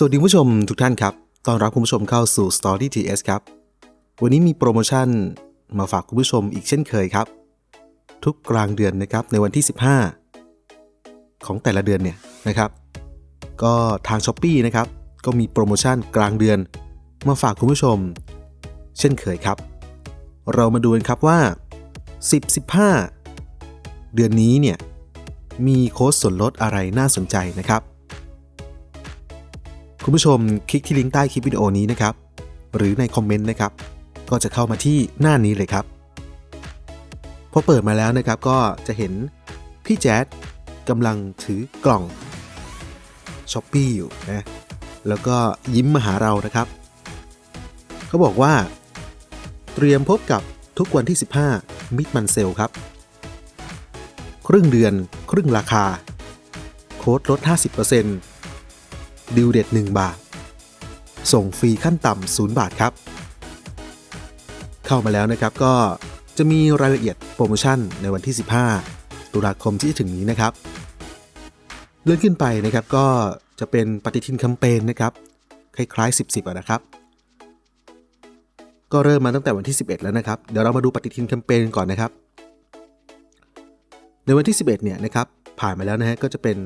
สวัสดีผู้ชมทุกท่านครับ ต้อนรับคุณผู้ชมเข้าสู่ Story TS ครับ วันนี้มีโปรโมชั่นมาฝากคุณผู้ชมอีกเช่นเคยครับ ทุกกลางเดือนนะครับในวันที่ 15 ของแต่ละเดือนเนี่ยนะครับ ก็ทาง s h อ p e e นะครับ ก็มีโปรโมชั่นกลางเดือน มาฝากคุณผู้ชม เช่นเคยครับ เรามาดูกันครับว่า 10 15 เดือนนี้เนี่ยมีโค้ดส่วนลดอะไรน่าสนใจนะครับ คุณผู้ชมคลิกที่ลิงก์ใต้คลิปวิดีโอนี้นะครับ หรือในคอมเมนต์นะครับ ก็จะเข้ามาที่หน้านี้เลยครับ พอเปิดมาแล้วนะครับก็จะเห็นพี่แจ๊ดกำลังถือกล่องช้อปปี้อยู่นะ แล้วก็ยิ้มมาหาเรานะครับ เขาบอกว่า เตรียมพบกับทุกวันที่ 15 มิดมันเซลครับ ครึ่งเดือน ครึ่งราคา โค้ดลด 50% ดิวเด็ด 1 บาท ส่งฟรีขั้นต่ำ0บาทครับ เข้ามาแล้วนะครับก็จะมีรายละเอียดโปรโมชั่นในวันที่ 15 ตุลาคมที่จะถึงนี้นะครับ เลื่อนขึ้นไปนะครับก็จะเป็นปฏิทินแคมเปญนะครับ คล้ายๆ 10 10อะนะครับ ก็เริ่มมาตั้งแต่วันที่ 11 แล้วนะครับ เดี๋ยวเรามาดูปฏิทินแคมเปญก่อนนะครับ ในวันที่ 11 เนี่ยนะครับผ่านมาแล้วนะฮะก็จะเป็น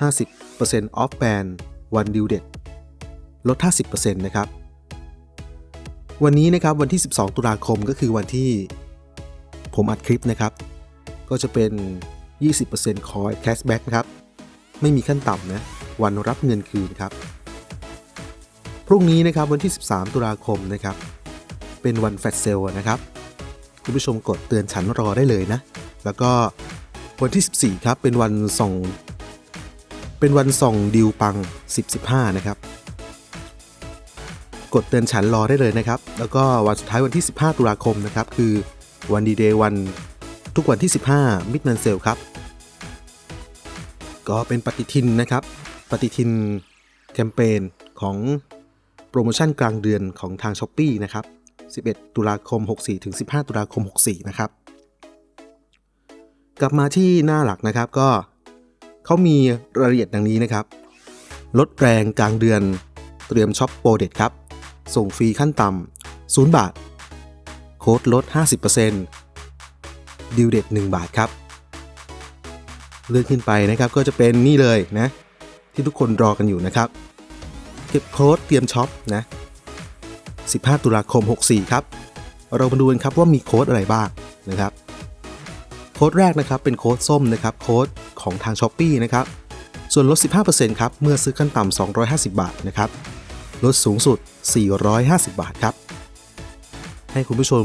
50% off band วันดิวเด็ดลด 50%นะครับ วันนี้นะครับวันที่ 12 ตุลาคมก็คือวันที่ผมอัดคลิปนะครับ ก็จะเป็น 20%คอยแคชแบ็กนะครับ ไม่มีขั้นต่ำนะ วันรับเงินคืนครับ พรุ่งนี้นะครับวันที่ 13 ตุลาคมนะครับ เป็นวันแฟลชเซลนะครับ คุณผู้ชมกดเตือนฉันรอได้เลยนะ แล้วก็วันที่ 14 ครับ เป็นวันส่ง เป็นวันส่องดิวปัง 10-15 นะครับ กดเตือนฉันรอได้เลยนะครับ แล้วก็วันสุดท้ายวันที่ 15 ตุลาคมนะครับ คือวันดีเดย์วันทุกวันที่ 15 มิดนันเซลครับ ก็เป็นปฏิทินนะครับ ปฏิทินแคมเปญของโปรโมชั่นกลางเดือนของทาง s h อ p e e นะครับ 11 ตุลาคม 64 ถึง 15 ตุลาคม 64 นะครับ กลับมาที่หน้าหลักนะครับก็ เขามีรายละเอียดดังนี้นะครับ ลดแรงกลางเดือน เตรียมช็อปโปรเด็ดครับ ส่งฟรีขั้นต่ำ0บาท โค้ดลด 50%ดิวเด็ด1บาทครับ เลื่อนขึ้นไปนะครับก็จะเป็นนี่เลยนะ ที่ทุกคนรอกันอยู่นะครับ เก็บโค้ดเตรียมช็อปนะ 15 ตุลาคม 64 ครับ เรามาดูกันครับว่ามีโค้ดอะไรบ้างนะครับ ค้ดแรกนะครับเป็นโค้ดส้มนะครับโค้ดของทาง s h อ p e e นะครับส่วนลด 15%ครับเมื่อซื้อขั้นต่ำ250 บาทนะครับลดสูงสุด 450 บาทครับให้คุณผู้ชม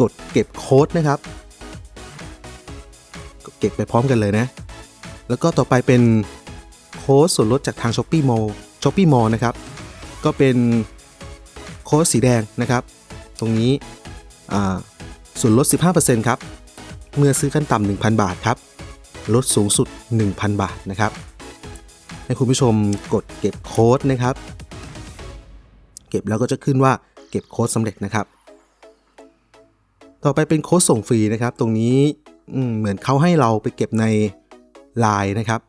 กดเก็บโค้ดนะครับกเก็บไปพร้อมกันเลยนะ แล้วก็ต่อไปเป็นโค้ดส่วนลดจากทาง Shopee Mall Shopee Mall นะครับก็เป็นโค้ดสีแดงนะครับ ตรงนี้ส่วนลด 15%ครับ เมื่อซื้อขั้นต่ำ1,000 บาทครับ ลดสูงสุด 1,000 บาทนะครับ ให้คุณผู้ชมกดเก็บโค้ดนะครับ เก็บแล้วก็จะขึ้นว่าเก็บโค้ดสำเร็จนะครับ ต่อไปเป็นโค้ดส่งฟรีนะครับ ตรงนี้เหมือนเขาให้เราไปเก็บใน Line นะครับ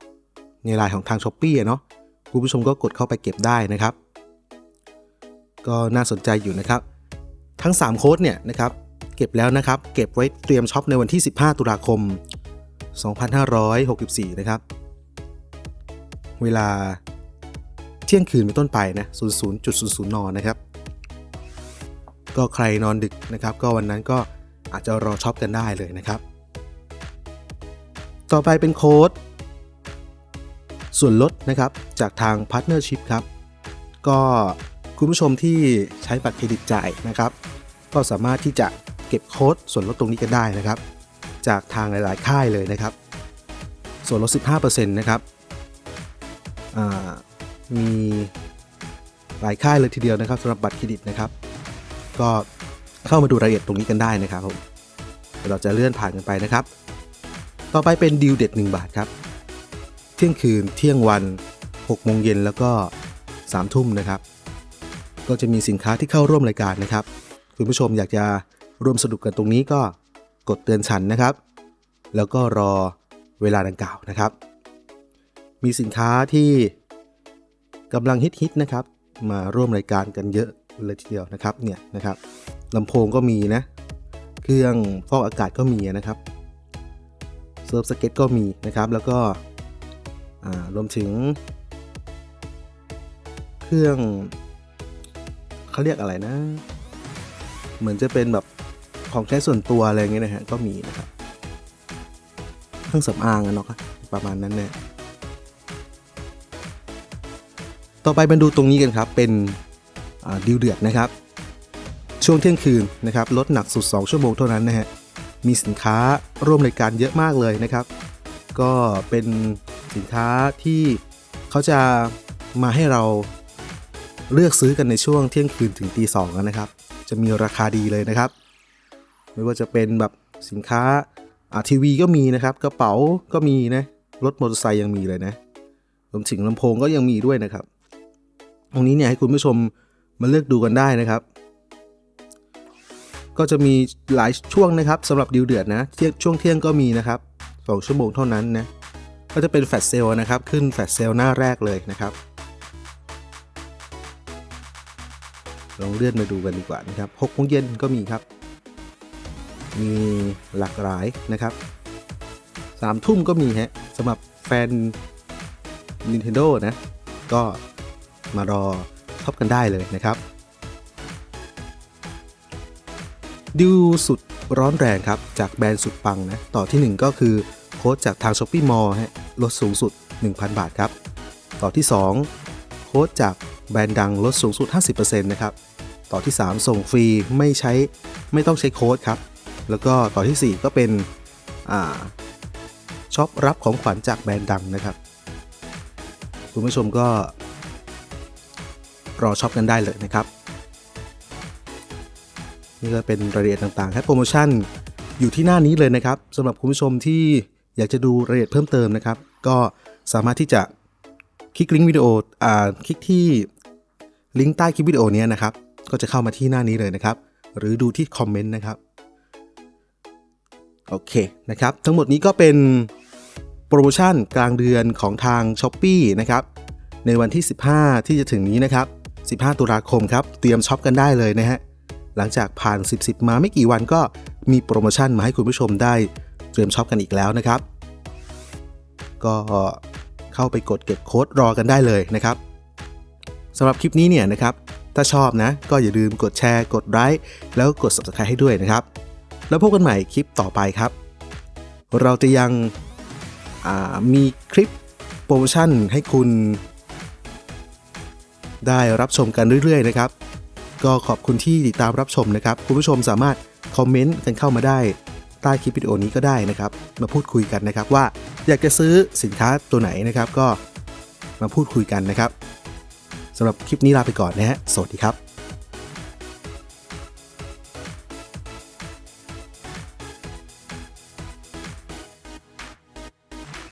ใน Line ของทาง s h อ p e e เนาะคุณผู้ชมก็กดเข้าไปเก็บได้นะครับ ก็น่าสนใจอยู่นะครับ ทั้ง 3 โค้ดเนี่ยนะครับ เก็บแล้วนะครับ เก็บไว้เตรียมช็อปในวันที่ 15 ตุลาคม 2564 นะครับ เวลาเที่ยงคืนเป็นต้นไปนะ 00.00 น นะครับ ก็ใครนอนดึกนะครับ ก็วันนั้นก็อาจจะรอช็อปกันได้เลยนะครับ ต่อไปเป็นโค้ด ส่วนลดนะครับจากทาง Partnership ครับ ก็คุณผู้ชมที่ใช้บัตรเครดิตจ่ายนะครับ ก็สามารถที่จะเก็บโค้ดส่วนลดตรงนี้กันได้นะครับ จากทางหลาย ๆ ค่ายเลยนะครับ ส่วนลด 15%นะครับมีหลายค่ายเลยทีเดียวนะครับสำหรับบัตรเครดิตนะครับ ก็เข้ามาดูรายละเอียดตรงนี้กันได้นะครับผมเดี๋ยวเราจะเลื่อนผ่านกันไปนะครับ ต่อไปเป็นดีลเด็ด 1 บาทครับ เที่ยงคืนเที่ยงวัน6โมงเย็นแล้วก็3ทุ่มนะครับ ก็จะมีสินค้าที่เข้าร่วมรายการนะครับ คุณผู้ชมอยากจะร่วมสนุกกันตรงนี้ก็กดเตือนฉันนะครับ แล้วก็รอเวลาดังกล่าวนะครับ มีสินค้าที่กำลังฮิตๆนะครับ มาร่วมรายการกันเยอะเลยทีเดียวนะครับเนี่ยนะครับลำโพงก็มีนะเครื่องฟอกอากาศก็มีนะครับเซิร์ฟสเก็ตก็มีนะครับ แล้วก็รวมถึง เครื่องเขาเรียกอะไรนะ เหมือนจะเป็นแบบของใช้ส่วนตัวอะไรเงี้ยนะฮะก็มีนะครับเครื่องสำอางอะเนาะประมาณนั้นเนี่ยต่อไปมาดูตรงนี้กันครับเป็นดิวเดือดนะครับ ช่วงเที่ยงคืนนะครับลดหนักสุด 2 ชั่วโมงเท่านั้นนะฮะมีสินค้าร่วมรายการเยอะมากเลยนะครับ ก็เป็นสินค้าที่เขาจะมาให้เราเลือกซื้อกันในช่วงเที่ยงคืนถึงตีสองนะครับ จะมีราคาดีเลยนะครับ ไม่ว่าจะเป็นแบบสินค้าอาทีวีก็มีนะครับ กระเป๋าก็มีนะรถมอเตอร์ไซค์ยังมีเลยนะรวมถึงลำโพงก็ยังมีด้วยนะครับ ตรงนี้เนี่ยให้คุณผู้ชมมาเลือกดูกันได้นะครับ ก็จะมีหลายช่วงนะครับสำหรับดิวเดือดนะเที่ยงช่วงเที่ยงก็มีนะครับสองชั่วโมงเท่านั้นนะก็จะเป็นแฟลชเซลล์นะครับ ขึ้นแฟลชเซลล์หน้าแรกเลยนะครับ ลองเลื่อนมาดูกันดีกว่านะครับ6โมงเย็นก็มีครับ มีหลากหลายนะครับสามทุ่มก็มีฮะสำหรับแฟน Nintendo นะ ก็มารอช็อปกันได้เลยนะครับดิวสุดร้อนแรงครับ จากแบรนด์สุดปังนะ ต่อทีหนึ่1 ก็คือโค้ดจากทาง s h อ p e e Mall ฮะลดสูงสุด 1,000 บาทครับ ต่อที่ 2 โค้ดจากแบรนด์ดังลดสูงสุด 50%นะครับ ต่อที่ 3 ส่งฟรีไม่ใช้ไม่ต้องใช้โค้ดครับ แล้วก็ต่อที่ 4 ก็เป็นอช็อปรับของขวัญจากแบรนด์ดังนะครับ คุณผู้ชมก็ รอช็อปกันได้เลยนะครับ นี่ก็เป็นรายละเอียดต่างๆครับโปรโมชั่นอยู่ที่หน้านี้เลยนะครับสำหรับคุณผู้ชมที่อยากจะดูรายละเอียดเพิ่มเติมนะครับ ก็สามารถที่จะคลิกลิงก์วิดีโออ่าคลิกที่ลิงก์ใต้คลิปวิดีโอนี้นะครับ ก็จะเข้ามาที่หน้านี้เลยนะครับ หรือดูที่คอมเมนต์นะครับ โอเคนะครับ ทั้งหมดนี้ก็เป็นโปรโมชั่นกลางเดือนของทาง s h อ p e e นะครับ ในวันที่ 15 ที่จะถึงนี้นะครับ 15 ตุลาคมครับ เตรียมช็อปกันได้เลยนะฮะ หลังจากผ่าน 10 10 มาไม่กี่วันก็มีโปรโมชั่นมาให้คุณผู้ชมได้เตรียมช็อปกันอีกแล้วนะครับ ก็เข้าไปกดเก็บโค้ดรอกันได้เลยนะครับสำหรับคลิปนี้เนี่ยนะครับ ถ้าชอบนะ ก็อย่าลืมกดแชร์ กดไลค์แล้วกด subscribe ให้ด้วยนะครับ แล้วพบกันใหม่คลิปต่อไปครับ เราจะยังมีคลิปโปรโมชั่นให้คุณ ได้รับชมกันเรื่อยๆนะครับ ก็ขอบคุณที่ติดตามรับชมนะครับ คุณผู้ชมสามารถคอมเมนต์กันเข้ามาได้ใต้คลิปวิดีโอนี้ก็ได้นะครับ มาพูดคุยกันนะครับว่าอยากจะซื้อสินค้าตัวไหนนะครับก็มาพูดคุยกันนะครับ สำหรับคลิปนี้ลาไปก่อนนะฮะ สวัสดีครับ